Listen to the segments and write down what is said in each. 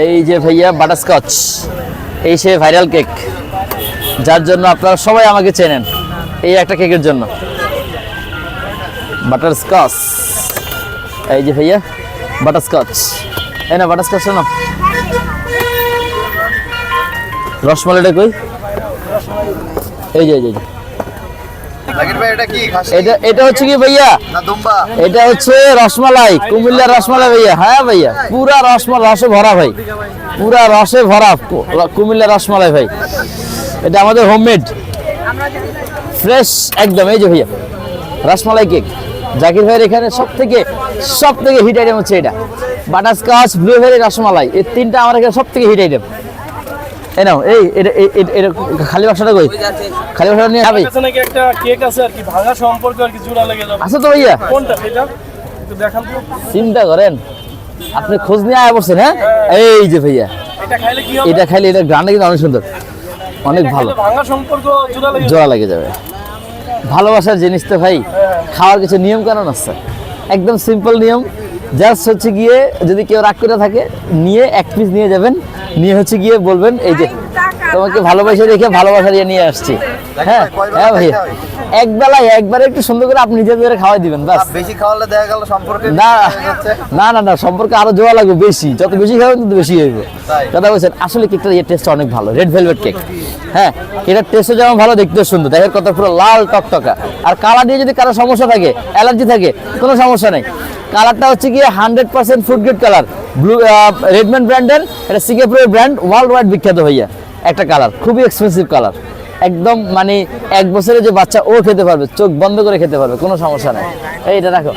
এই যে ভাইয়া বাটারস্কচ এই সে ভাইরাল কেক যার জন্য আপনারা সবাই আমাকে চেনেন এই একটা কেকের জন্য। বাটারস্কচ এই যে ভাইয়া বাটারস্কচ এই না বাটারস্কচ শোনো রসমালাইটা কই? এই যে এই যে, এটা এটা হচ্ছে কি ভাইয়া? এটা হচ্ছে রসমালাই কুমিল্লার রসমালাই ভাইয়া। হ্যাঁ ভাইয়া পুরা রসে ভরা ভাই। পুরা রসে ভরা কু- কুমিল্লার রসমালাই ভাই। এটা আমাদের হোমমেড ফ্রেশ একদম এই যে ভাইয়া। রসমালাই কেক জাকির ভাইয়ের এখানে সব থেকে সব থেকে হিট আইটেম হচ্ছে এটা। Butterscotch blueberry rasmalai. এই তিনটা আমার এখানে সব থেকে হিট আইটেম এই নাও এই এটা এটা খালি বাক্সটা কই? খালি বাক্সটা নিয়ে যাবে? কাছে নাকি একটা কেক আছে আর কি ভাঙা সম্পর্ক আর কি জোড়া লেগে যাবে। আছে তো ভাইয়া। কোনটা? সেটা একটু দেখান তো। চিন্তা করেন আপনি খোঁজ নিয়ে আয় বসছেন হ্যাঁ? এই যে ভাইয়া। এটা খাইলে কি হবে? এটা খাইলে এটা গ্রান্ডে কিন্তু অনেক সুন্দর। অনেক ভালো। ভাঙা সম্পর্ক জোড়া লেগে যাবে। জোড়া লেগে যাবে। ভালোবাসার জিনিস তো ভাই খাওয়ার কিছু নিয়ম কানুন আছে। একদম সিম্পল নিয়ম। জাস্ট হচ্ছে গিয়ে যদি কেউ রাগ করে থাকে, নিয়ে এক পিস নিয়ে যাবেন। নিয়ে হচ্ছে গিয়ে বলবেন, এই যে, তোমাকে ভালোবাসা রেখে ভালোবাসা দিয়ে নিয়ে আসছি। হ্যাঁ হ্যাঁ ভাইয়া। এক বেলায় একবারে একটু সুন্দর করে আপনি নিজের ধরে খাওয়াই দিবেন বাস। বেশি খাওয়ালে দেখা গেল সম্পর্কে না না না না সম্পর্কে আরও জোয়া লাগবে বেশি। যত বেশি খাবেন তত বেশি হইবে। কথা বলছেন আসলে টেস্ট অনেক ভালো রেড ভেলভেট কেক হ্যাঁ এটার টেস্টও যেমন ভালো দেখতেও সুন্দর। দেখের কথা পুরো লাল টকটকা। আর কালার দিয়ে যদি কারও সমস্যা থাকে অ্যালার্জি থাকে কোনো সমস্যা নেই। কালারটা হচ্ছে গিয়ে hundred percent food grade colour blue Redman ব্র্যান্ডের এটা সিঙ্গাপুরের ব্র্যান্ড ওয়ার্ল্ড ওয়াইড বিখ্যাত হইয়া একটা কালার খুবই এক্সপেন্সিভ কালার একদম মানে এক বছরের যে বাচ্চা ও খেতে পারবে চোখ বন্ধ করে খেতে পারবে কোনো সমস্যা নেই। এইটা রাখো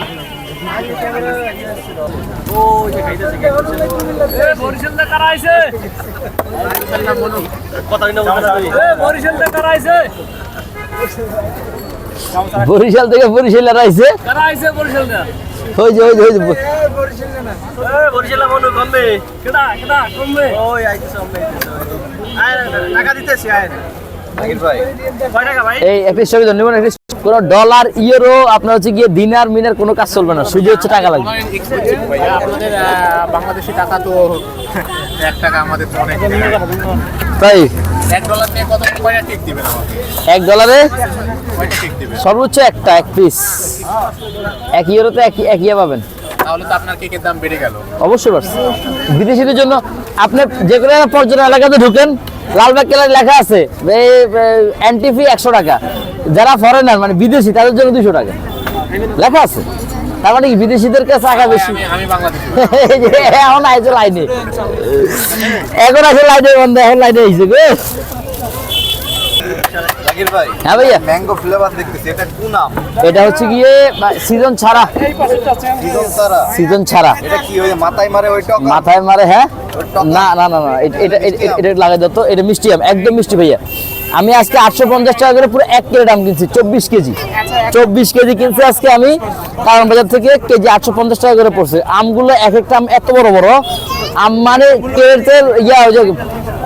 বরিশাল থেকে বরিশাল আইছে বরিশাল থেকে বরিশালের আইছে কারা আইছে বরিশাল থেকে ওই যে ওই যে ওই যে। বরিশাল মনে কমবে। কেডা কেডা কমবে ওই আইছে টাকা দিতেছি আয়। জাকির ভাই। কয় টাকা ভাই? এই ধরে নেবেন কোনো ডলার ইউরো আপনার হচ্ছে গিয়ে দিনার মিনার কোনো কাজ চলবে না। শুধু হচ্ছে টাকা লাগবে। আপনাদের বাংলাদেশি টাকা তো এক টাকা আমাদের তো অনেক। তাই এক ডলার নিয়ে কত কয়টা কেক দিবেন আমাকে? এক ডলারে কয়টা কেক সর্বোচ্চ একটা এক পিস এক ইউরোতে এক এক ইয়ে পাবেন। তাহলে তো আপনার কেকের দাম বেড়ে গেল। অবশ্যই বিদেশিদের জন্য আপনি যে কোনো পর্যটন এলাকাতে ঢুকেন। লালবাগ কেলার লেখা আছে এন্ট্রি ফি একশো টাকা। যারা ফরেনার মানে বিদেশি তাদের জন্য দুশো টাকা। লেখা আছে। তার মানে কি বিদেশিদের কাছে টাকা বেশি? এখন আইছে লাইনে এখন আছে লাইনে বন্ধ এখন লাইনে ভাই হ্যাঁ ভাইয়া। ম্যাঙ্গো ফ্লেভার দেখতেছি এটা কোন নাম? এটা হচ্ছে গিয়ে সিজন ছাড়া। সিজন তারা সিজন ছাড়া। এটা কি ওই মাথায় মারে ওই টক? মাথায় মারে হ্যাঁ? না না না না এটা এটা- লাগাই দাও তো এটা মিষ্টি আম একদম মিষ্টি ভাইয়া। আমি আজকে আটশো পঞ্চাশ টাকা করে পুরো এক কেজি দাম কিনছি চব্বিশ কেজি। চব্বিশ কেজি কিনছি আজকে আমি কারণ বাজার থেকে কেজি আটশো পঞ্চাশ টাকা করে পড়ছে। আমগুলো এক একটা আম এত বড় বড় আম মানে কেটের ইয়া ওই যে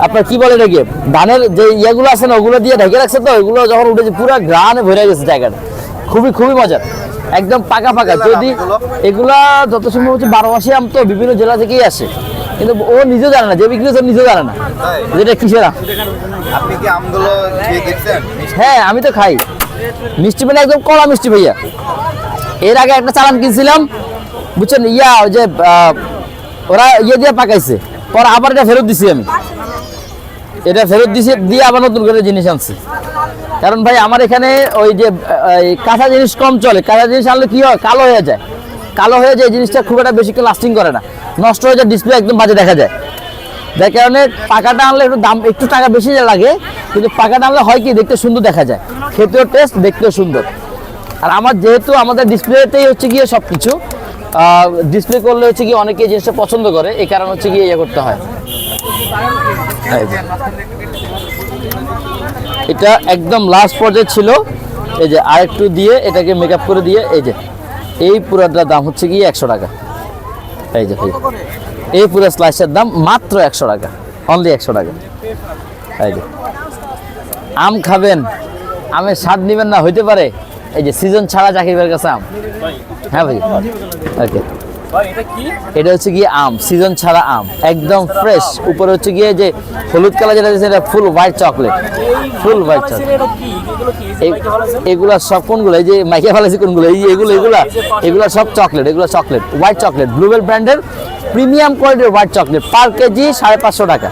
আপনার কি বলে এটাকে? ধানের যে ইয়েগুলো আছে না ওগুলো দিয়ে ঢেকে রাখছে তো ওগুলো যখন উঠেছে পুরো গ্রানে ভরে গেছে জায়গাটা। খুবই খুবই মজার। একদম পাকা পাকা। যদি এগুলা যত সম্ভব হচ্ছে বারো মাসে আম তো বিভিন্ন জেলা থেকেই আসে। কিন্তু ও নিজেও জানে না যে বিক্রি হচ্ছে নিজেও জানে না। যেটা কিসের আম? আপনি কি আমগুলো হ্যাঁ আমি তো খাই। মিষ্টি মানে একদম কড়া মিষ্টি ভাইয়া। এর আগে একটা চালান কিনছিলাম বুঝছেন? ইয়া ওই যে ওরা ইয়ে দিয়ে পাকাইছে। পর আবার এটা ফেরত দিছি আমি। এটা ফেরত দিছি, দিয়ে আবার নতুন করে জিনিস আনছি। কারণ ভাই, আমার এখানে ওই যে কাঁচা জিনিস কম চলে। কাঁচা জিনিস আনলে কি হয়? কালো হয়ে যায়। কালো হয়ে যায় জিনিসটা খুব একটা বেশি লাস্টিং করে না। নষ্ট হয়ে যায় ডিসপ্লে একদম বাজে দেখা যায়। যার কারণে পাকাটা আনলে একটু দাম, একটু টাকা বেশি লাগে, কিন্তু পাকাটা আনলে হয় কি, দেখতে সুন্দর দেখা যায়। খেতেও টেস্ট দেখতেও সুন্দর। আর আমার যেহেতু আমাদের ডিসপ্লেতেই হচ্ছে গিয়ে সব কিছু ডিসপ্লে করলে হচ্ছে গিয়ে অনেকে জিনিসটা পছন্দ করে, এই কারণ হচ্ছে গিয়ে ইয়ে করতে হয়। এটা একদম লাস্ট পর্যায়ে ছিল। এই যে আরেকটু দিয়ে এটাকে মেকআপ করে দিয়ে, এই যে, এই পুরাটার দাম হচ্ছে গিয়ে একশো টাকা। এই যে, এই পুরো স্লাইসের দাম মাত্র একশো টাকা অনলি একশো টাকা। এই যে, আম খাবেন, আমের স্বাদ নেবেন না, হইতে পারে। এই যে সিজন ছাড়া জাকির ভাইয়ের কাছে আম। হ্যাঁ ভাই? ওকে এটা হচ্ছে গিয়ে আম সিজন ছাড়া আম একদম ফ্রেশ উপরে হচ্ছে গিয়ে যে হলুদ কালার যেটা দিয়েছে এটা full white chocolate full white chocolate এগুলো সব কোনগুলো? এই যে মাইকে ফেলেছি কোনগুলো? এই এগুলো এগুলা এগুলা সব চকলেট এগুলো চকলেট হোয়াইট চকলেট ব্লুবেল ব্র্যান্ডের প্রিমিয়াম কোয়ালিটির হোয়াইট চকলেট পার কেজি সাড়ে পাঁচশো টাকা।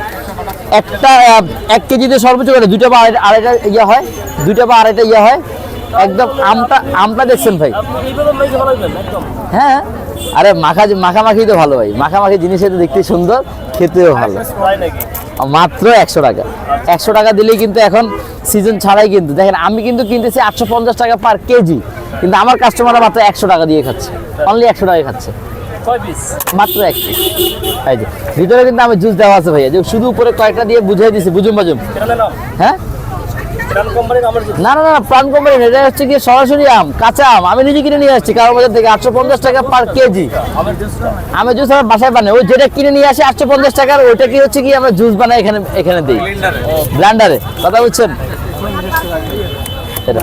একটা এক কেজিতে সর্বোচ্চ করে দুইটা বা আড়াইটা আড়াইটা ইয়ে হয়। দুইটা বা আড়াইটা ইয়ে হয়। একদম আমটা আমটা দেখছেন ভাই। হ্যাঁ? আরে মাখা মাখামাখি তো ভালো ভাই। মাখামাখি জিনিসের তো দেখতে সুন্দর খেতেও ভালো। মাত্র একশো টাকা। একশো টাকা দিলেই কিন্তু এখন সিজন ছাড়াই কিন্তু। দেখেন আমি কিন্তু কিনতেছি আটশো পঞ্চাশ টাকা পার কেজি। কিন্তু আমার কাস্টমাররা মাত্র একশো টাকা দিয়ে খাচ্ছে। অনলি একশো টাকা খাচ্ছে। মাত্র এক। এই যে ভিতরে কিন্তু আমি জুস দেওয়া আছে ভাইয়া। যে শুধু উপরে কয়েকটা দিয়ে বুঝিয়ে দিছি বুঝুম বাজুম হ্যাঁ প্রাণ কোম্পানির আমার জুস না না না প্রাণ কোম্পানি এটা হচ্ছে কি সরাসরি আম কাঁচা আম। আমি নিজে কিনে নিয়ে আসছি কারও বাজার থেকে আটশো পঞ্চাশ টাকা পার কেজি। আমি জুস আমার বাসায় বানাই। ওই যেটা কিনে নিয়ে আসি আটশো পঞ্চাশ টাকার ওইটা কি হচ্ছে কি আমরা জুস বানাই এখানে এখানে দিই। ব্ল্যান্ডারে কথা বুঝছেন? এটা।